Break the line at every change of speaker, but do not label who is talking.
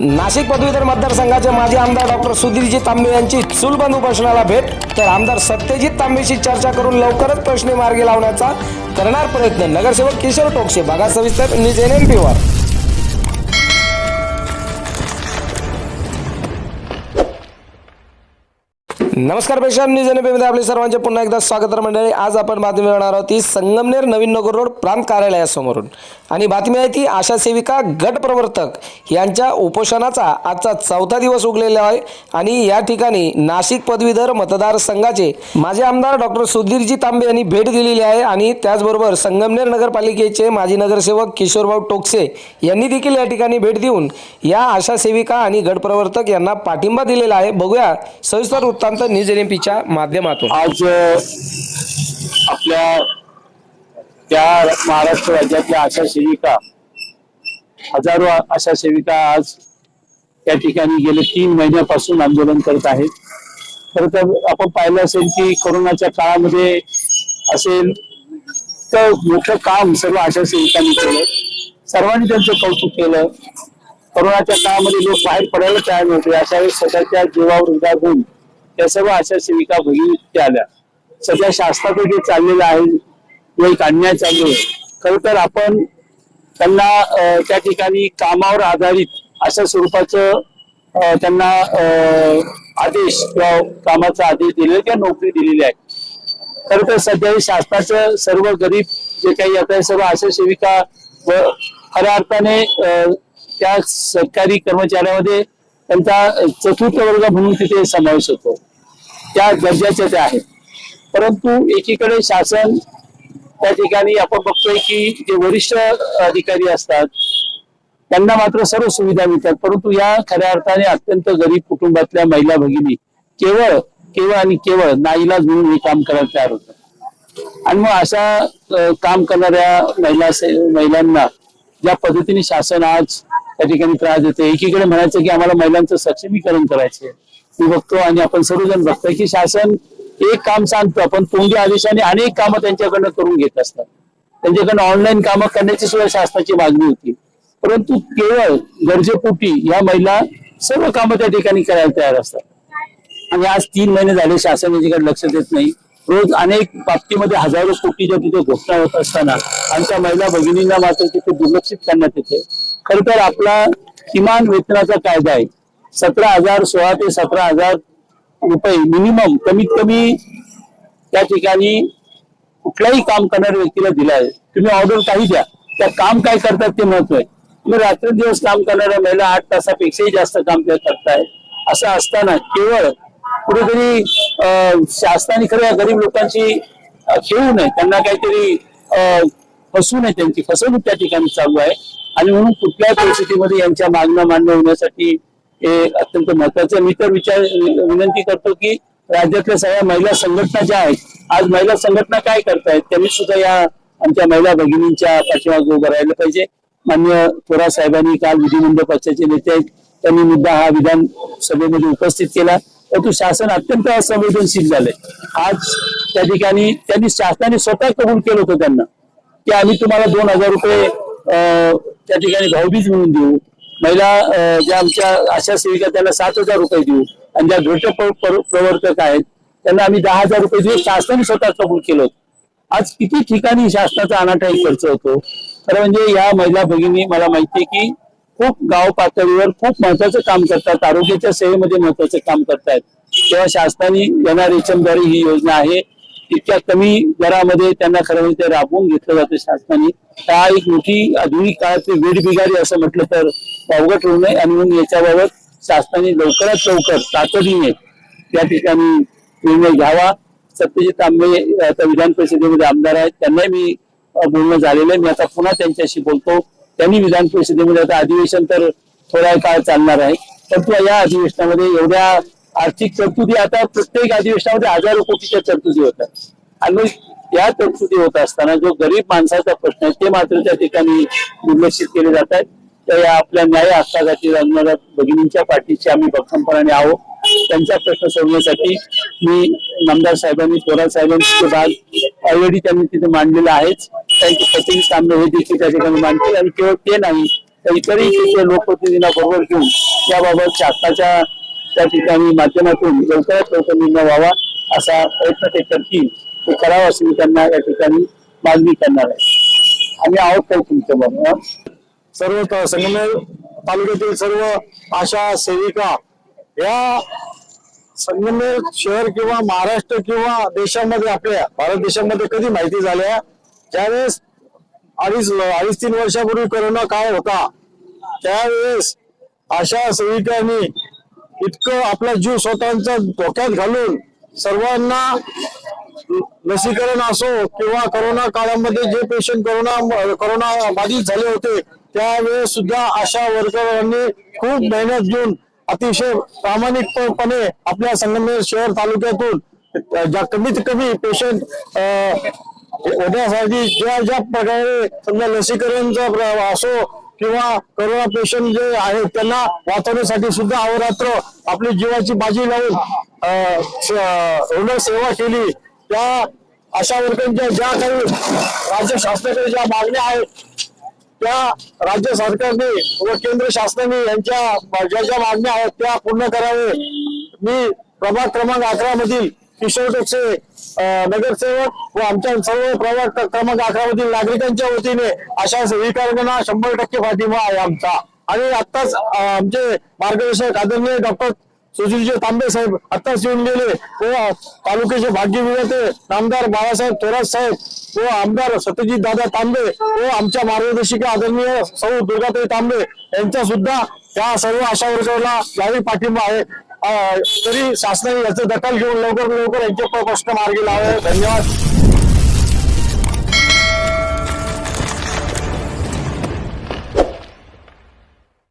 नाशिक पदवीधर मतदारसंघाचे माजी आमदार डॉक्टर सुधीरजी तांबे यांची चुलबंद उपोषणाला भेट तर आमदार सत्यजित तांबेशी चर्चा करून लवकरच प्रश्न मार्गी लावण्याचा करणार प्रयत्न. नगरसेवक किशोर टोकसे भागा सविस्तर न्यूज एन एम पीवर नमस्कार पेशा न्यूज एनमध्ये आपले सर्वांचे पुन्हा एकदा स्वागत मंडळी. आज आपण बातमी मिळणार आहोत ती संगमनेर नवीन नगर रोड प्रांत कार्यालयासमोरून. आणि बातमी आहे ती आशा सेविका गट प्रवर्तक यांच्या उपोषणाचा आजचा चौथा दिवस उगलेला आहे. आणि या ठिकाणी नाशिक पदवीधर मतदारसंघाचे माजी आमदार डॉक्टर सुधीरजी तांबे यांनी भेट दिलेली आहे. आणि त्याचबरोबर संगमनेर नगरपालिकेचे माजी नगरसेवक किशोरभाऊ टोकसे यांनी देखील या ठिकाणी भेट देऊन या आशा सेविका आणि गट प्रवर्तक यांना पाठिंबा दिलेला आहे. बघूया सविस्तर वृत्तांत न्यूज एन माध्यमातून.
आज आपल्या त्या महाराष्ट्र राज्यातल्या आशा सेविका हजारो आशा सेविका आज त्या ठिकाणी गेले तीन महिन्यापासून आंदोलन करत आहेत. खर तर आपण पाहिलं असेल की कोरोनाच्या काळामध्ये असेल तर मोठं काम सर्व आशा सेविकांनी केलं. सर्वांनी त्यांचं कौतुक केलं. कोरोनाच्या काळामध्ये लोक बाहेर पडायला तयार नव्हते. अशा वेळेस स्वतःच्या जीवावर उदार होऊन त्या सर्व आशा सेविका भगिनी आल्या. सध्या शासनाचं जे चाललेलं आहे. व एक अन्याय चालू आहे. खर तर आपण त्यांना त्या ठिकाणी कामावर आधारित अशा स्वरूपाचं त्यांना अं, आदेश किंवा कामाचा आदेश दिलेला किंवा नोकरी दिलेली आहे. खरं तर सध्या शासनाचं सर्व गरीब जे काही आता सर्व आशा सेविका व खऱ्या अर्थाने अं, त्या सरकारी कर्मचाऱ्यामध्ये त्यांचा चतुर्थ वर्ग म्हणून तिथे समावेश होतो. त्या दर्जाच्या त्या आहेत. परंतु एकीकडे शासन त्या ठिकाणी आपण बघतोय की जे वरिष्ठ अधिकारी असतात त्यांना मात्र सर्व सुविधा मिळतात. परंतु या खऱ्या अर्थाने अत्यंत गरीब कुटुंबातल्या महिला भगिनी केवळ केवळ आणि केवळ नाईलाज म्हणून हे काम करायला तयार होतात. आणि मग अशा काम करणाऱ्या महिला महिलांना ज्या पद्धतीने शासन आज त्या ठिकाणी त्रास देते एकीकडे म्हणायचं की आम्हाला महिलांचं सक्षमीकरण करायचंय. मी बघतो आणि आपण सर्वजण बघतोय की शासन एक काम सांगतो पण तोंडी आदेशाने अनेक कामं त्यांच्याकडनं करून घेत असतात. त्यांच्याकडनं ऑनलाईन कामं करण्याची सुद्धा शासनाची मागणी होती. परंतु केवळ गरजेपोटी या महिला सर्व कामं त्या ठिकाणी करायला तयार असतात. आणि आज तीन महिने झाले शासन याच्याकडे लक्ष देत नाही. रोज अनेक बाबतीमध्ये हजारो कोटीच्या तिथे घोषणा होत असताना आमच्या महिला भगिनींना मात्र तिथे दुर्लक्षित करण्यात येते. खर तर आपला किमान वेतनाचा कायदा आहे. सतरा हजार सोळा ते सतरा हजार रुपये मिनिमम कमीत कमी त्या ठिकाणी कुठल्याही काम करणाऱ्या व्यक्तीला दिला आहे. तुम्ही ऑर्डर काही द्या. त्या काम काय करतात ते महत्त्व आहे. तुम्ही रात्रंदिवस काम करणाऱ्या महिला आठ तासापेक्षाही जास्त काम करताय. असं असताना केवळ कुठेतरी अं, शासनाने खरं या गरीब लोकांची खेळू नये. त्यांना काहीतरी अं, फसवू नये. त्यांची फसवणूक त्या ठिकाणी चालू आहे. आणि म्हणून कुठल्याही परिस्थितीमध्ये यांच्या मागण्या मान्य होण्यासाठी हे अत्यंत महत्वाचं मी तर विचार विनंती करतो की राज्यातल्या सगळ्या महिला संघटना ज्या आहेत आज महिला संघटना काय करतायत त्यांनी सुद्धा या आमच्या महिला भगिनींच्या पाठीमागे उभं राहिलं पाहिजे. मान्य थोरा साहेबांनी काल विधिमंडळ पक्षाचे नेते आहेत त्यांनी मुद्दा हा विधान सभेमध्ये उपस्थित केला. परंतु शासन अत्यंत संवेदनशील झालंय. आज त्या ठिकाणी त्यांनी शासनाने स्वतः कबूल केलं होतं त्यांना की आम्ही तुम्हाला दोन हजार रुपये त्या ठिकाणी भाऊबीज म्हणून देऊ. महिला ज्या आमच्या आशा सेविका त्यांना सात हजार रुपये देऊ. आणि ज्या घट प्रवर्तक आहेत त्यांना आम्ही दहा हजार रुपये देऊ. शासनाने स्वतः कबूल केलं होतं. आज किती ठिकाणी शासनाचा अनाठाई खर्च होतो. खरं म्हणजे या महिला भगिनी मला माहितीये की खूप गाव पातळीवर खूप महत्वाचं काम करतात. आरोग्याच्या सेवेमध्ये महत्वाचं काम करतायत. तेव्हा शासनाने एनआरएचएमद्वारे ही योजना आहे. इतक्या कमी दरामध्ये त्यांना खरं म्हणजे ते राबवून घेतलं जातं शासनाने. हा एक मोठी आधुनिक काळातली वेड बिगारी असं म्हटलं तर अवघड होऊ नये. आणि म्हणून याच्याबाबत शासनाने लवकरात लवकर तातडीने त्या ठिकाणी निर्णय घ्यावा. सत्यजित तांबे आता विधान परिषदेमध्ये आमदार आहेत. त्यांनाही मी बोलणं झालेलं आहे. मी आता पुन्हा त्यांच्याशी बोलतो. त्यांनी विधान परिषदेमध्ये आता अधिवेशन तर थोड्या काळ चालणार आहे. परंतु या अधिवेशनामध्ये एवढ्या आर्थिक तरतुदी आता प्रत्येक अधिवेशनामध्ये हजारो कोटीच्या तरतुदी होतात आणि मग या तरतुदी होत असताना जो गरीब माणसाचा प्रश्न आहे ते मात्र त्या ठिकाणी दुर्लक्षित केले जात आहेत. तर या आपल्या न्याय हक्कासाठी लागणाऱ्या भगिनींच्या पाठीशी आम्ही भक्कमपणाने आहोत. त्यांचा प्रश्न सोडवण्यासाठी मी नामदार साहेबांनी थोरात साहेबांचे भाग ऑलरेडी त्यांनी तिथे मांडलेला आहेच त्यांचे प्रतिनिधी सामने हे देखील त्या ठिकाणी मांडतील. आणि केवळ ते नाही तर इतरही तिथे लोकप्रतिनिधींना बरोबर घेऊन याबाबत शासनाच्या त्या ठिकाणी माध्यमातून लवकरात लवकर निर्णय व्हावा असा प्रयत्न ते करतील ते करावा अशी मी त्यांना या ठिकाणी मागणी करणार आहे. आम्ही आहोत काही तुमच्या बरोबर
सर्व संगमेर तालुक्यातील सर्व आशा सेविका या संगमेर शहर किंवा महाराष्ट्र किंवा देशामध्ये आपल्या भारत देशामध्ये कधी माहिती झाल्या? ज्यावेळेस अडीच अडीच तीन वर्षापूर्वी कोरोना काळ होता त्यावेळेस आशा सेविकांनी इतकं आपला जीव स्वतःचा धोक्यात घालून सर्वांना लसीकरण असो किंवा करोना काळामध्ये जे पेशंट करोना करोना बाधित झाले होते त्यावेळेस सुद्धा अशा वर्करांनी खूप मेहनत घेऊन अतिशय प्रामाणिकपणे आपल्या संगमनेर शहर तालुक्यातून ज्या कमीत कमी पेशंट होण्यासाठी ज्या ज्या प्रकारे समजा लसीकरणचा असो किंवा करोना पेशंट जे आहेत त्यांना वाचवण्यासाठी सुद्धा अहोरात्र आपली जीवाची बाजी लावून अं, रुग्ण सेवा केली. त्या अशा वर्गांच्या ज्या काही राज्य शासनाकडे ज्या मागण्या आहेत त्या राज्य सरकारने व केंद्र शासनाने यांच्या ज्या ज्या मागण्या आहेत त्या पूर्ण करावे. मी प्रभाग क्रमांक अकरा मधील किशोर नगरसेवक व आमच्या सर्व प्रभाग क्रमांक अकरा मधील नागरिकांच्या वतीने अशा स्वीकारणा शंभर टक्के पाठिंबा आहे आमचा. आणि आत्ताच आमचे मार्गदर्शक आदरणीय डॉक्टर सुशीलजी तांबे साहेब आत्ताच येऊन गेले व तालुक्याचे भाग्य विजेते नामदार बाळासाहेब थोरात साहेब व आमदार सत्यजित दादा तांबे व आमच्या मार्गदर्शिका आदरणीय सौ दुर्गाताई तांबे यांचा सुद्धा या सर्व आशा वर्गाला यावेळी पाठिंबा आहे. तरी शासनाने याचं दखल घेऊन लवकर लवकर यांचे प्रश्न मार्गी लावे धन्यवाद.